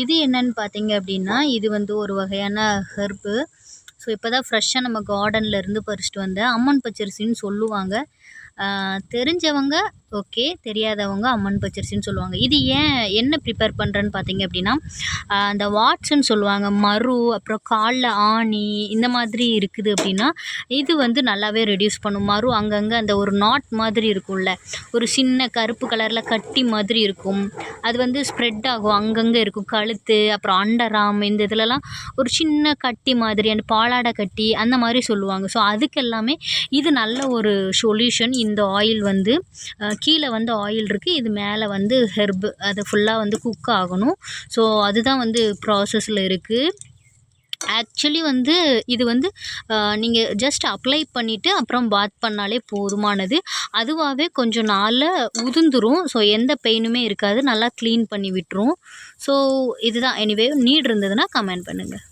இது என்னன்னு பார்த்தீங்க அப்படின்னா இது வந்து ஒரு வகையான ஹெர்பு. ஸோ இப்போ தான் ஃப்ரெஷ்ஷாக நம்ம கார்டனில் இருந்து பறிச்சிட்டு வந்தேன் அம்மன் பச்சரிசின்னு சொல்லுவாங்க. தெரிஞ்சவங்க ஓகே தெரியாதவங்க அம்மன் பச்சரிசின்னு சொல்லுவாங்க. இது ஏன் என்ன ப்ரிப்பேர் பண்ணுறேன்னு பார்த்தீங்க அப்படின்னா அந்த வாட்ஸ்ன்னு சொல்லுவாங்க மறு அப்புறம் காலில் ஆணி இந்த மாதிரி இருக்குது அப்படின்னா இது வந்து நல்லாவே ரெடியூஸ் பண்ணும். மறு அங்கங்கே அந்த ஒரு நாட் மாதிரி இருக்கும்ல ஒரு சின்ன கருப்பு கலரில் கட்டி மாதிரி இருக்கும். அது வந்து ஸ்ப்ரெட் ஆகும் அங்கங்கே இருக்கும். கழுத்து அப்புறம் அண்டராம் இந்த இதுலலாம் ஒரு சின்ன கட்டி மாதிரி அந்த பாலாடை கட்டி அந்த மாதிரி சொல்லுவாங்க. ஸோ அதுக்கு எல்லாமே இது நல்ல ஒரு சொல்யூஷன் இந்த ஆயில் வந்து கீழே வந்து ஆயில் இருக்குது இது மேலே வந்து ஹெர்பு அது ஃபுல்லாக வந்து குக் ஆகணும். ஸோ அதுதான் வந்து ப்ராசஸில் இருக்குது ஆக்சுவலி வந்து இது வந்து நீங்கள் ஜஸ்ட் அப்ளை பண்ணிவிட்டு அப்புறம் பாத் பண்ணாலே போதுமானது. அதுவாகவே கொஞ்சம் நாளில் உதிர்ந்துரும். ஸோ எந்த பெயினுமே இருக்காது. நல்லா க்ளீன் பண்ணி விட்டுரும். ஸோ இதுதான். எனிவே நீட் இருந்ததுன்னா கமெண்ட் பண்ணுங்கள்